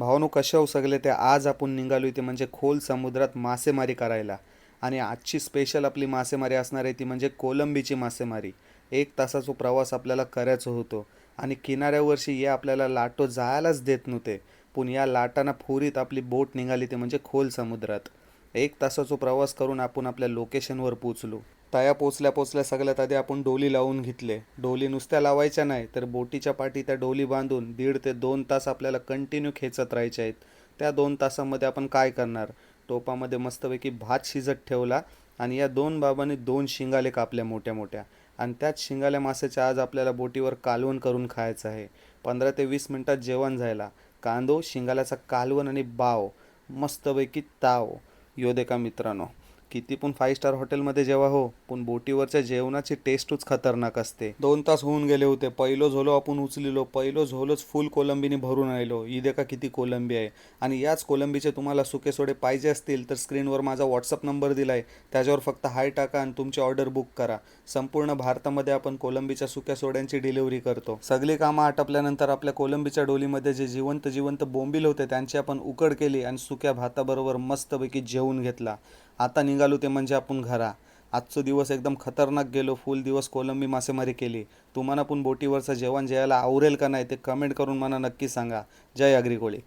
भावानो कशा होऊ सगळे ते आज आपण निघालो इथे म्हणजे खोल समुद्रात मासेमारी करायला. आणि आजची स्पेशल आपली मासेमारी असणार आहे ती म्हणजे कोलंबीची मासेमारी. एक तासाचा प्रवास आपल्याला करायचा होतो. आणि किनाऱ्यावरशी हे आपल्याला लाटो जायलाच देत नव्हते. पण या लाटांना फुरीत आपली बोट निघाली ते म्हणजे खोल समुद्रात. एक तासाचा प्रवास करून आपण आपल्या लोकेशनवर पोचलो तया पोचल्या पोचल्या सगळ्यात आधी आपण डोली लावून घेतले. डोली नुसत्या लावायच्या नाही तर बोटीच्या पाठी त्या डोली बांधून दीड ते दोन तास आपल्याला कंटिन्यू खेचत राहायचे आहेत. त्या दोन तासामध्ये आपण काय करणार? टोपामध्ये मस्तपैकी भात शिजत ठेवला आणि या दोन बाबांनी दोन शिंगाले कापल्या मोठ्या मोठ्या. आणि त्याच शिंगाल्या माशाच्या आज आपल्याला बोटीवर कालवण करून खायचं आहे. पंधरा ते वीस मिनटात जेवण झाला कांदो शिंगाल्याचा कालवण आणि बाव. मस्तपैकी ताव. योदे का मित्रांनो. किती पण फाईव्ह स्टार हॉटेलमध्ये जेव्हा हो पण बोटीवरच्या जेवणाची टेस्टच खतरनाक असते. दोन तास होऊन गेले होते. पहिलो झोलो आपण उचलिलो. पहिलो झोलोच फुल कोलंबीने भरून आलेलो. ही देखा किती कोलंबी आहे? आणि याच कोलंबीचे तुम्हाला सुके सोडे पाहिजे असतील तर स्क्रीनवर माझा व्हॉट्सअप नंबर दिला आहे त्याच्यावर फक्त हाय टाका आणि तुमची ऑर्डर बुक करा. संपूर्ण भारतामध्ये आपण कोलंबीच्या सुक्या सोड्यांची डिलिव्हरी करतो. सगळी कामं आटपल्यानंतर आपल्या कोलंबीच्या डोलीमध्ये जे जिवंत जिवंत बोंबील होते त्यांची आपण उकड केली आणि सुक्या भाताबरोबर मस्तपैकी जेवून घेतला. आता निघालो ते म्हणजे आपण घरा. आजचा दिवस एकदम खतरनाक गेलो फुल दिवस कोलंबी मासेमारी केली. तुम्हाला पण बोटीवरचं जेवण जेवायला आवरेल का नाही ते कमेंट करून मला नक्की सांगा. जय अग्रिकोळी